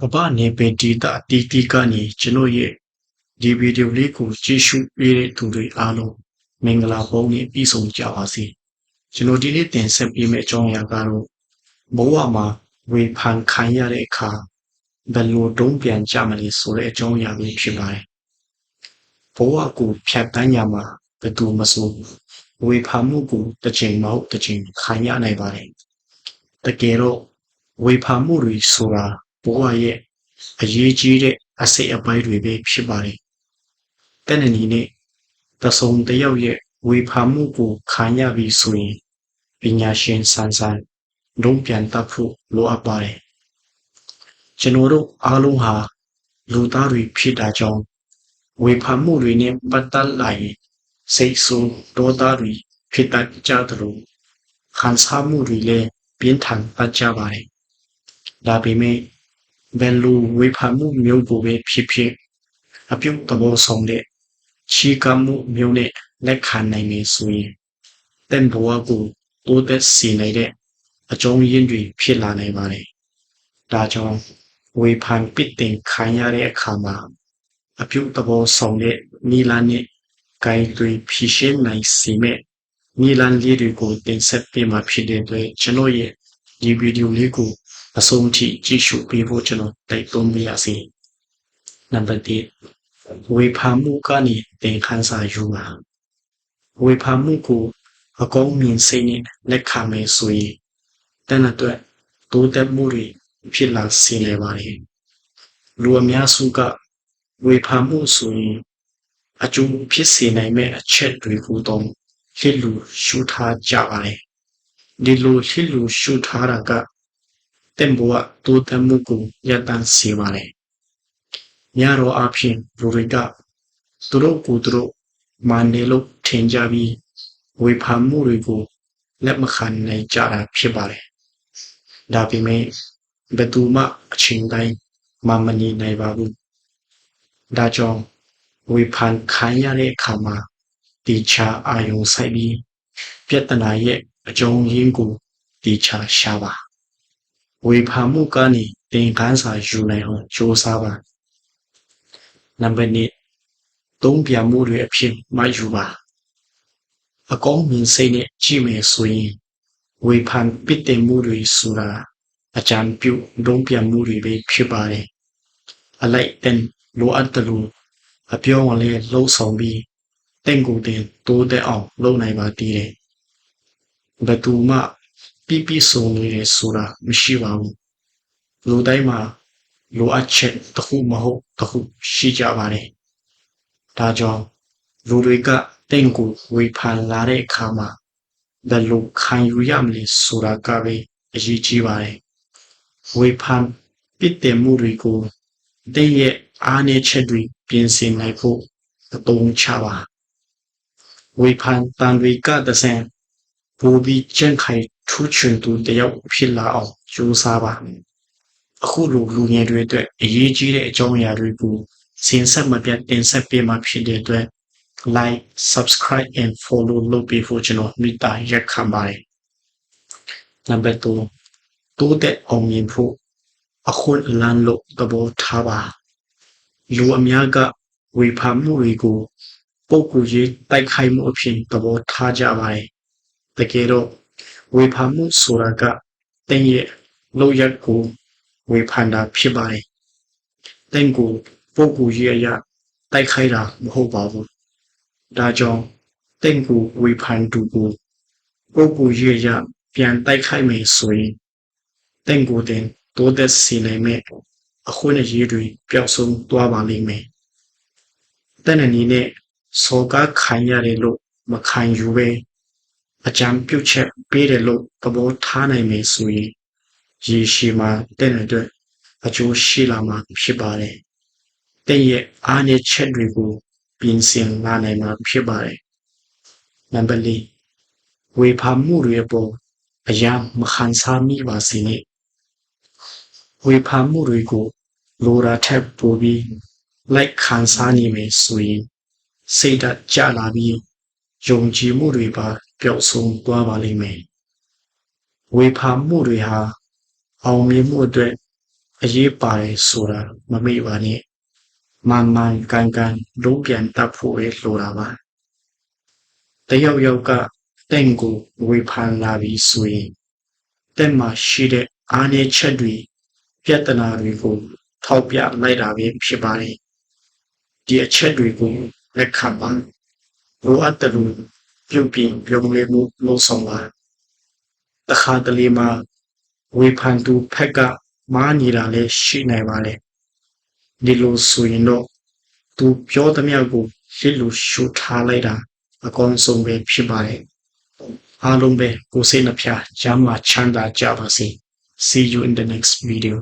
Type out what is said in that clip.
ကမ္ဘာနေပင်ဒေသအတီးတီးကနေကျွန်တော်ရဲ့ဒီဗီဒီယိုလေးကိုကြည့်ရှုပေးတဲ့သူတွေအားလုံးမင်္ဂလာပုံနဲ့ပြည့်စုံကြပါစေကျွန်တော်ဒီနေ့တင်ဆက်ပေးမယ့်အကြောင်းအရာကတော့ဘဝမှာဝေဖန်ခံရတဲ့အခါဘယ်လိုတုံ့ပြန်ကြမလဲဆိုတဲ့အကြောင်းအရာလေးဖြစ်ပါတယ်ဘဝကိုဖြတ်တန်းရမှာဘယ်သူမဆိုဝေဖန်မှုကိုတစ်ချိန်မဟုတ်တစ်ချိန်ခံရနိုင်ပါတယ်တကယ်တော့ ဝေဖန်မှုတွေဆိုတာဘဝရဲ့အရေးကြီးတဲ့အစိတ်အပိုင်းတွေပဲဖြစ်ပါတယ်။တဲ့နည်းနဲ့တဆုံတယောက်ရဲ့ဝေဖန်မှုကိုခံရပြီဆိုရင်ပညာရှင်ဆန်းဆန်းလုံးပြန်တတ်ဖို့လိုအပ်ပါတယ်။ကျွန်တော်တို့အားလုံးဟာလူသားတွေဖြစ်တာကြောင့်ဝေဖန်မှုတွေနဲ့ပတ်သက်လာရင်စိတ်ဆိုးဒေါသတွေဖြစ်တတ်ကြသလိုခံစားမှုတွေလည်းပြင်းထန်တတ်ကြပါတယ်။ ဒါပေမဲ့ဘယ်လိုဝေဖန်မှုမျိုးကိုပဲဖြစ်ဖြစ်အပြုတ်သဘောဆောင်တဲ့ချီးကပ်မှုမျိုးနဲ့လက်ခံနိုင်နေဆိုရင်တင့်ဘဝကိုတိုးတက်စေနိုင်တဲ့အကြောင်းရင်းတွေဖြစ်လာနိုင်ပါတယ်။ဒါကြောင့်ဝေဖန်ပစ်တင်ခံရတဲ့အခါမှာအပြုတ်သဘောဆောင်တဲ့နီလာနဲ့ဂိုင်းတွေဖြည့်ရှင်းနိုင်စေမဲ့နီလန်လေးတွေကိုတင်ဆက်ပေးမှာဖြစ်တဲ့အတွက်ကျွန်တော်ရဲ့ဒီဗီဒီယိုလေးကို အဆုံးထိကြည့်ရှုပေးဖို့ကျွန်တော်တိုက်တွန်းပါရစေ။နံပါတ်1ဝေဖန်မှုကနေသင်ခန်းစာယူပါဝေဖန်မှုကိုအကောင်းမြင်စိတ်နဲ့လက်ခံမယ်ဆိုရင်တန်အတွက်တိုးတက်မှုတွေဖြစ်လာစေနိုင်ပါတယ်။လူအများစုကဝေဖန်မှုဆိုရင်အကျိုးဖြစ်စေနိုင်မဲ့အချက်တွေကိုတော့ဟစ်လူရှုထားကြပါတယ်။ဒီလိုဟစ်လူရှုထားတာက တင့်ဘဝတိုးတက်မှုကိုရတန်းစေပါတယ်။ညတော်အဖြစ်လူတွေကသူတို့ကိုယ်သူတို့မာနေလို့ထင်ကြပြီးဝေဖန်မှုတွေကိုလက်မခံနိုင်ကြတာဖြစ်ပါတယ်။ဒါပေမဲ့ဘယ်သူမှအချိန်တိုင်းမမနေနိုင်ပါဘူး။ဒါကြောင့်ဝေဖန်ခံရတဲ့အခါမှာတီချာအာယုံဆိုင်ပြီးပြဿနာရဲ့အကြောင်းရင်းကိုတီချာရှာပါ ဝေဖန်မှုကနေတင်ခန်းစာယူနိုင်အောင်ကြိုးစားပါနံပါတ်2သုံးပြမှုတွေအဖြစ်မယူပါအကောင်းမြင်စိတ်နဲ့ကြည့်မယ်ဆိုရင်ဝေဖန်ပစ်တင်မှုတွေဆိုတာအကြံပြုဒုံးပြမှုတွေပဲဖြစ်ပါတယ်အလိုက်တဲ့လိုအပ်တယ်လို့အပြောင်းအလဲလှုပ်ဆောင်ပြီးတင့်ကိုယ်တင်တိုးတက်အောင်လုပ်နိုင်ပါသေးတယ်ဘယ်သူမှ ပြပြစုံနေတယ်ဆိုတာမရှိပါဘူးလူတိုင်းမှာလိုအပ်ချက်တစ်ခုမဟုတ်တစ်ခုရှိကြပါတယ်ဒါကြောင့်လူတွေကတင့်ကိုဝေဖန်လာတဲ့အခါမှာဘယ်လိုခံယူရမလဲဆိုတာကပဲအရေးကြီးပါတယ်ဝေဖန်ပစ်တယ်မှုတွေကိုတင့်ရဲ့အားနည်းချက်တွေပြင်ဆင်နိုင်ဖို့အသုံးချပါဝေဖန်တန်တွေကတဆန် ဘူပြီးကျန့်ခိုင်ထူးချွန်သူတယောက်ဖြစ်လာအောင်ကြိုးစားပါအခုလိုလူငယ်တွေအတွက်အရေးကြီးတဲ့အကြောင်းအရာတွေကိုစဉ်ဆက်မပြတ်တင်ဆက်ပေးမှာဖြစ်တဲ့အတွက် like subscribe and follow လုပ်ပေးဖို့ကျွန်တော်မိတာရက်ခံပါတယ်နံပါတ်3တိုးတက်အောင်မြင်ဖို့အခွင့်အလမ်းလို့သဘောထားပါလူအများကဝေဖန်မှုတွေကိုပုပ်ကူရေးတိုက်ခိုက်မှုအဖြစ်သဘောထားကြပါတယ် တကယ်တော့ဝေဖန်မှုဆိုတာကတင်းရဲ့လောက်ရက်ကိုဝေဖန်တာဖြစ်ပါတယ်တင်းကိုပုပ်ကူရေးအရာတိုက်ခိုက်တာမဟုတ်ပါဘူးဒါကြောင့်တင်းကိုဝေဖန်သူကိုပုပ်ကူရေးအရာပြန်တိုက်ခိုက်မယ်ဆိုရင်တင်းကိုတင်တိုးတက်စီနိုင်မဲ့အခွင့်အရေးတွေပျောက်ဆုံးသွားပါလိမ့်မယ်တဲ့အနေနဲ့စော်ကားခံရတယ်လို့မခံယူပဲ အကြံပြုချက်ပေးတယ်လို့သဘောထားနိုင်မယ်ဆိုရင်ရေရှည်မှာတဲ့အတွက်အကျိုးရှိလာမှာဖြစ်ပါတယ်။တဲ့ရဲ့အားနည်းချက်တွေကိုပြင်ဆင်လာနိုင်မှာဖြစ်ပါတယ်။နံပါတ်၄ဝေဖန်မှုတွေအပေါ်အရာမခံစားမိပါစေနဲ့ဝေဖန်မှုတွေကိုလိုရာထက်ပိုပြီးလိုက်ခံစားနေမယ်ဆိုရင်စိတ်ဓာတ်ကျလာပြီးယုံကြည်မှုတွေပါ ပျောက်ဆုံးသွားပါလိမ့်မယ်ဝေဖန်မှုတွေဟာအောင်မြင်မှုအတွက်အအရေးပါတယ်ဆိုတာမမေ့ပါနဲ့မှန်မှန်ကန်ကန်လုံးပြန်တတ်ဖို့ပဲလိုတာပါတယောက်ယောက်ကတင့်ကိုဝေဖန်လာပြီးဆိုရင်တက်မှာရှိတဲ့အားနည်းချက်တွေပြဿနာတွေကိုထောက်ပြလိုက်တာပဲဖြစ်ပါတယ်ဒီအချက်တွေကိုလက်ခံပါလိုအပ်တယ်လို့ ပြုပြင်ပြောင်းလဲမှုလုပ်ဆောင်ပါတခါတလေမှာဝေဖန်သူဖက်ကမားနေတာလည်းရှိနိုင်ပါတယ်ဒီလိုဆိုရင်တော့သူပြောသမျှကိုရှစ်လို့ရှုထားလိုက်တာအကောင်းဆုံးပဲဖြစ်ပါတယ်အားလုံးပဲကိုယ်စိတ်နှဖျားကျမ်းမာချမ်းသာကြပါစေ see you in the next video